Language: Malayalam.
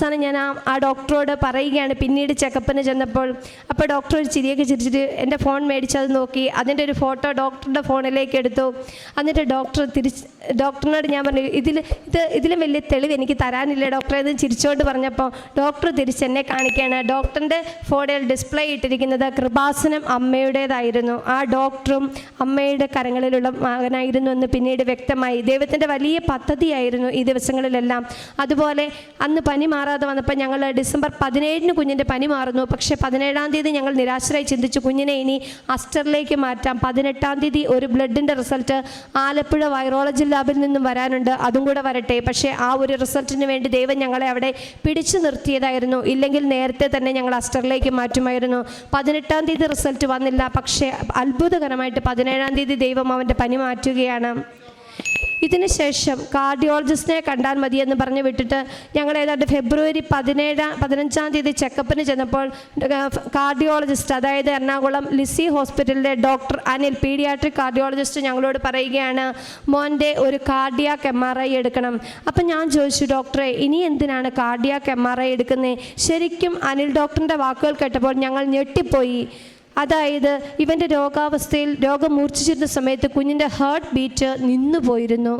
അവസാനം ഞാൻ ആ ആ ഡോക്ടറോട് പറയുകയാണ്. പിന്നീട് ചെക്കപ്പിന് ചെന്നപ്പോൾ അപ്പോൾ ഡോക്ടർ ഒരു ചിരിയൊക്കെ ചിരിച്ചിട്ട് എന്റെ ഫോൺ മേടിച്ചത് നോക്കി. അതിന്റെ ഒരു ഫോട്ടോ ഡോക്ടറുടെ ഫോണിലേക്ക് എടുത്തു. എന്നിട്ട് ഡോക്ടർ തിരിച്ച് ഡോക്ടറിനോട് ഞാൻ പറഞ്ഞു ഇതിൽ ഇത് ഇതിലും വലിയ തെളിവ് എനിക്ക് തരാനില്ല ഡോക്ടറെ? എന്ന് ചിരിച്ചുകൊണ്ട് പറഞ്ഞപ്പോൾ ഡോക്ടർ തിരിച്ച് എന്നെ കാണിക്കുകയാണ്. ഡോക്ടറിന്റെ ഫോണിൽ ഡിസ്പ്ലേ ഇട്ടിരിക്കുന്നത് കൃപാസനം അമ്മയുടേതായിരുന്നു. ആ ഡോക്ടറും അമ്മയുടെ കരങ്ങളിലുള്ള മകനായിരുന്നു എന്ന് പിന്നീട് വ്യക്തമായി. ദൈവത്തിന്റെ വലിയ പദ്ധതിയായിരുന്നു ഈ ദിവസങ്ങളിലെല്ലാം. അതുപോലെ അന്ന് പനി മാറാതെ വന്നപ്പോൾ ഞങ്ങൾ ഡിസംബർ പതിനേഴിന് കുഞ്ഞിന്റെ പനി മാറുന്നു. പക്ഷേ പതിനേഴാം തീയതി ഞങ്ങൾ നിരാശരായി ചിന്തിച്ചു. കുഞ്ഞിനെ ഇനി അസ്റ്ററിലേക്ക് മാറ്റാം. പതിനെട്ടാം തീയതി ഒരു ബ്ലഡിന്റെ റിസൾട്ട് ആലപ്പുഴ വൈറോളജി ലാബിൽ നിന്നും വരാനുണ്ട്. അതും കൂടെ വരട്ടെ. പക്ഷേ ആ ഒരു റിസൾട്ടിന് വേണ്ടി ദൈവം ഞങ്ങളെ അവിടെ പിടിച്ചു നിർത്തിയതായിരുന്നു. ഇല്ലെങ്കിൽ നേരത്തെ തന്നെ ഞങ്ങൾ അസ്റ്ററിലേക്ക് മാറ്റുമായിരുന്നു. പതിനെട്ടാം തീയതി റിസൾട്ട് വന്നില്ല. പക്ഷേ അത്ഭുതകരമായിട്ട് പതിനേഴാം തീയതി ദൈവം അവന്റെ പനി മാറ്റുകയാണ്. ഇതിനുശേഷം കാർഡിയോളജിസ്റ്റിനെ കണ്ടാൽ മതിയെന്ന് പറഞ്ഞ് വിട്ടിട്ട് ഞങ്ങൾ ഏതാണ്ട് ഫെബ്രുവരി പതിനേഴാം പതിനഞ്ചാം തീയതി ചെക്കപ്പിന് ചെന്നപ്പോൾ കാർഡിയോളജിസ്റ്റ് അതായത് എറണാകുളം ലിസി ഹോസ്പിറ്റലിലെ ഡോക്ടർ അനിൽ പീഡിയാട്രിക് കാർഡിയോളജിസ്റ്റ് ഞങ്ങളോട് പറയുകയാണ് മോന്റെ ഒരു കാർഡിയാക്ക് എം ആർ ഐ എടുക്കണം. അപ്പം ഞാൻ ചോദിച്ചു ഡോക്ടറെ ഇനി എന്തിനാണ് കാർഡിയാക്ക് എം ആർ ഐ എടുക്കുന്നത് ശരിക്കും അനിൽ ഡോക്ടറിന്റെ വാക്കുകൾ കേട്ടപ്പോൾ ഞങ്ങൾ ഞെട്ടിപ്പോയി. അതായത് ഇവന്റെ രോഗാവസ്ഥയിൽ രോഗം മൂർച്ഛിച്ചിരുന്ന സമയത്ത് കുഞ്ഞിന്റെ ഹാർട്ട് ബീറ്റ് നിന്നു പോയിരുന്നു